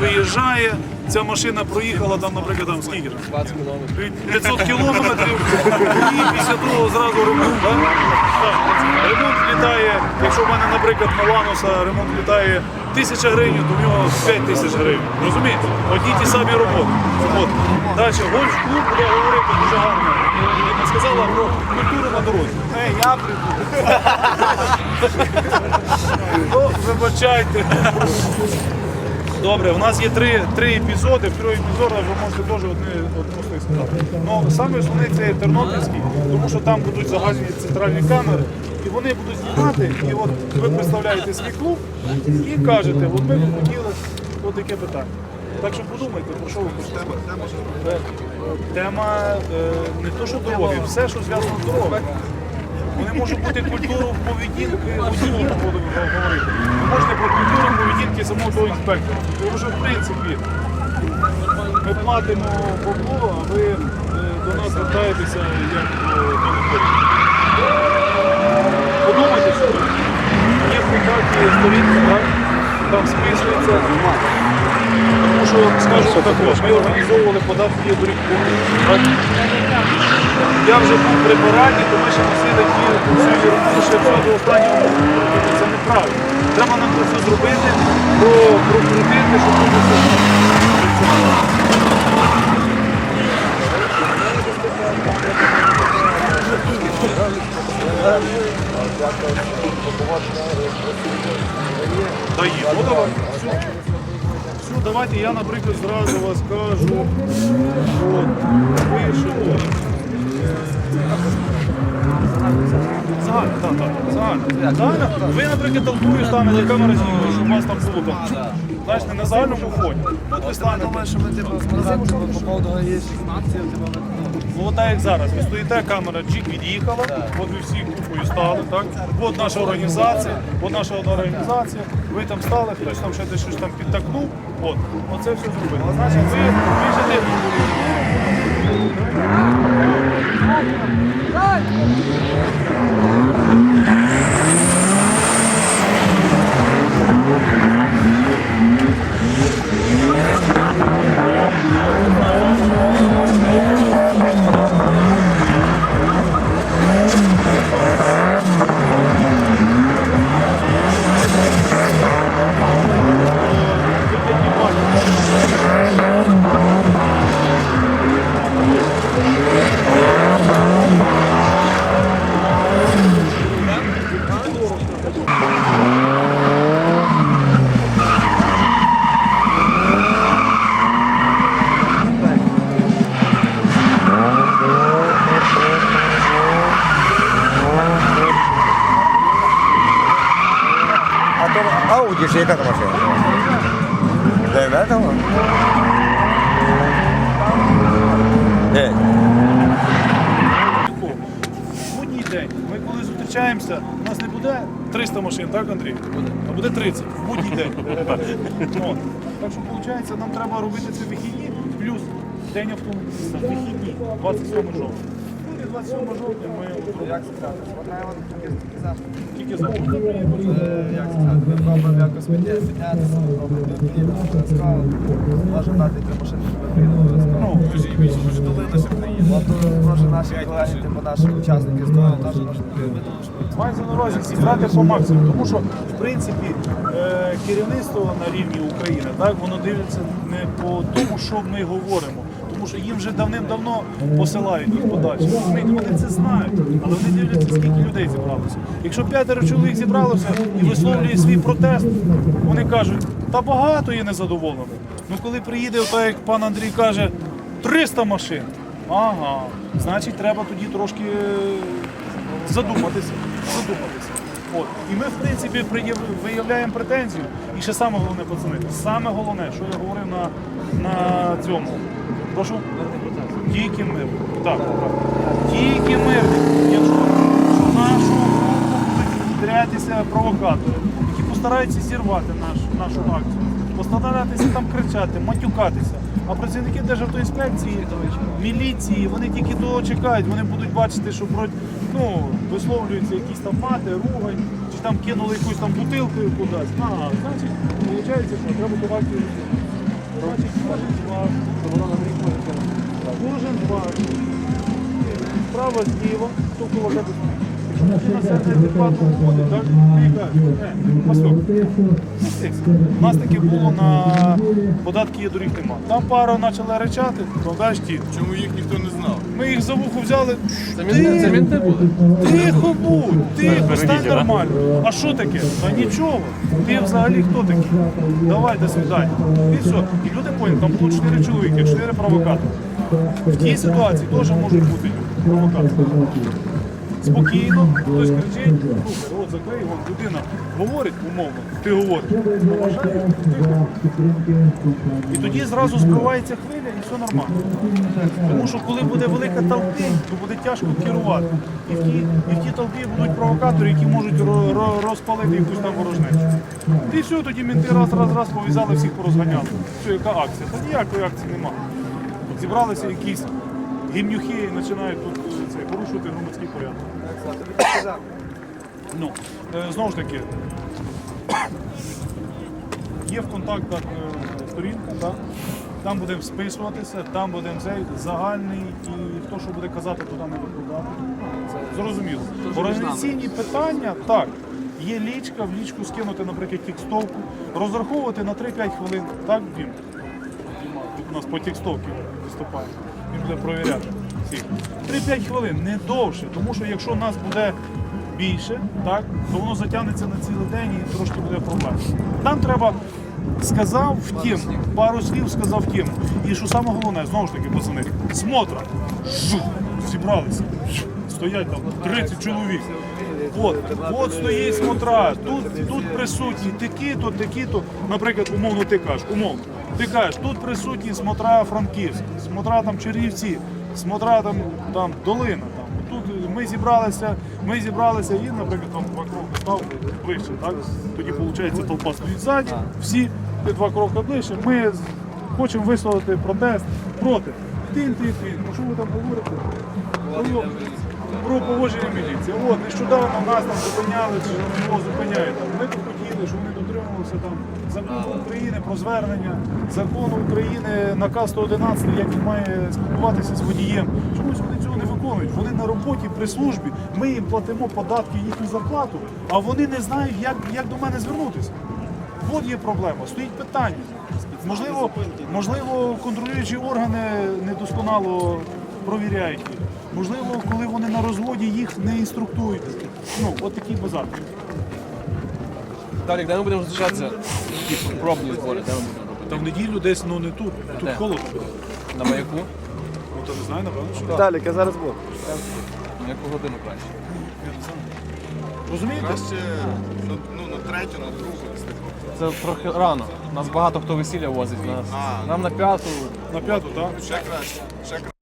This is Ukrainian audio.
Виїжджає, ця машина проїхала там, наприклад, там скільки 20 кілометрів. 500 кілометрів і після того зразу ремонт. Так. Ремонт літає, якщо в мене, наприклад, на Лануса ремонт літає тисяча гривень, то в нього 5 тисяч гривень. Розумієте? Одні ті самі роботи. От. Далі гольф-клуб буде говорити дуже гарно. І сказала про культуру на дорозі. Ей, я прийду. Ну, вибачайте. Добре, у нас є три, три епізоди, в трьох епізодах ви можете теж одне, одну з них сказати. Ну, саме основне це Тернопільський, тому що там будуть загальні центральні камери, і вони будуть знімати, і от ви представляєте свій клуб і кажете, от ми б хотіли от таке питання. Так що подумайте, про що ви хочете. Е, Тема е, не то, що дороги, все, що зв'язано з дорогою. Вони можуть бути культуру поведінки водіїв буду говорити. Ви можете про культуру поведінки самого інспектора. Тому що в принципі ми платимо бабло, а ви е, до нас звертаєтеся як до інспектора. Подумайте, що є в контакті сторінка, так? там списується. Що, скажу також, ми організовували податки до доріг? Я вже був при параді, то ми ще носили всю роботу ще все до останнього моменту. Це неправильно. Треба нам це зробити, прокрутити, щоб це наприклад, зразу вас кажу. От, пишемо. Загально, так, так, загально. Ви, наприклад, толкуєш там, камера мережі, щоб у вас там було там. Знаєш, не на загальному фоні. От ви станете. Думаю, що ми типу типу, по поводу є 16, типу, ну, Ну, от так як зараз. Ви стоїте, камера джик від'їхала, от ви всі купою стали, так? От наша організація, от наша одна організація, ви там стали, хтось там ще десь щось там підтакнув, от, оце все зробили. Значить, ви пишете. А ж яка там машина? Дев'ятого? Де? В будній день. Ми коли зустрічаємося, у нас не буде 300 машин, так, Андрій? А буде 30 в будній день. От. Так що, виходить, нам треба робити це вихідні, плюс день автомобіліста, вихідні, 27 жовтня. Ну, і 27 жовтня ми як сказати, такі такі заходи. тільки за. Е, Як сказати, ми пробуємо якось піднятися, ми пробуємо. Може дати які машини, приїхали обов'язково. Ну, більше ми ж долилися приїхали. От може наші колеги, типу наші учасники з того теж можуть приїхати. Мається на увазі зібрати по максимуму, тому що в принципі е, керівництво на рівні України так воно дивиться не по тому, що ми говоримо. Тому що їм вже давним-давно посилають їх подачі. Розумієте, вони це знають, але вони дивляться, скільки людей зібралося. Якщо п'ятеро чоловік зібралося і висловлює свій протест, вони кажуть, та багато є незадоволених. Ну коли приїде, так як пан Андрій каже, 300 машин. Ага, значить, треба тоді трошки е, задуматися. задуматися. От. І ми, в принципі, виявляємо претензію. І ще саме головне, пацани, саме головне, що я говорив на, на цьому. Прошу? Тільки мир. Так. Тільки мир. Якщо нашу групу провокатори, які постараються зірвати наш, нашу акцію, постаратися там кричати, матюкатися. А працівники Державтоінспекції, міліції, вони тільки того чекають, вони будуть бачити, що ну, висловлюються якісь там мати, ругань, чи там кинули якусь там бутилкою кудись. А, значить, виходить, що треба. Значить, кожен вас, справа зліва, стукова тебе стоїть. Якщо ти на серце адекватно входить, так, ти кажеш, «Е, Василь, у нас таке було на податки є доріг нема. Там пара почала речати, продаж ті. Чому їх ніхто не знав? Ми їх за вухо взяли. Це мінти були? Тихо будь, тихо, стань нормально. А що таке? Та нічого. Ти взагалі хто такий? Давай, до свидання. І все. І люди поняли, там було чотири чоловіки, чотири провокатори. В тій ситуації теж можуть бути провокатори. Спокійно, хтось кричить, слухай, от закрий, вон людина говорить умовно, ти говориш. І тоді зразу збивається хвиля і все нормально. Тому що коли буде велика толпи, то буде тяжко керувати. І в тій, і толпі будуть провокатори, які можуть ро- ро- розпалити якусь там ворожнечу. І все, тоді мінти раз, раз, раз пов'язали, всіх порозганяли. Все, яка акція? Та ніякої акції немає. Зібралися якісь гімнюхи починають тут е, це, порушувати громадський порядок. Ну, е, знову ж таки, є в контактах е, сторінка, так? там будемо списуватися, там будемо цей загальний і хто що буде казати, туди не викладати. Зрозуміло. Організаційні питання, так. Є лічка, в лічку скинути, наприклад, текстовку, розраховувати на 3-5 хвилин. Так, Дім? У нас по текстовці виступає. Він буде провіряти всіх. 3-5 хвилин, не довше, тому що якщо нас буде більше, так, то воно затягнеться на цілий день і трошки буде проблем. Там треба сказав втім, пару слів сказав втім. І що саме головне, знову ж таки, пацани, смотра. Жух, зібралися. Стоять там 30 чоловік. От, от стоїть смотра, тут, тут присутні такі-то, такі-то. Наприклад, умовно ти кажеш, умовно. Ти кажеш, тут присутні смотра Франківська, смотра там Чернівці, смотра там, там Долина. Там. Тут ми зібралися, ми зібралися і, наприклад, там два кроки став ближче, так? Тоді виходить толпа стоїть ззаді, всі два кроки ближче. Ми хочемо висловити протест проти. Тин, тин, тин. Ну що ви там говорите? Про- Про поводження міліції. От, нещодавно нас там зупиняли, чи його зупиняють. Ми тут хотіли, щоб вони дотримувалися там закону України про звернення, закону України наказ 111, як він має спілкуватися з водієм. Чомусь вони цього не виконують. Вони на роботі при службі, ми їм платимо податки, їхню зарплату, а вони не знають, як, як до мене звернутися. От є проблема, стоїть питання. Можливо, можливо, контролюючі органи недосконало провіряють їх. Можливо, коли вони на розводі, їх не інструктують. Ну, от такий базар. Далі, де ми будемо зустрічатися? Такі пробні збори, де ми будемо робити? Та в неділю десь, ну не тут. Тут Де? холодно. На маяку? Ну то не знаю, напевно, що. Віталік, я зараз буду. На яку годину краще? Розумієте? Краще на, ну, на третю, на другу. десь. Це трохи рано. Нас багато хто весілля возить. Нас. А. Нам на п'яту. На п'яту, так? Ще краще. Ще краще.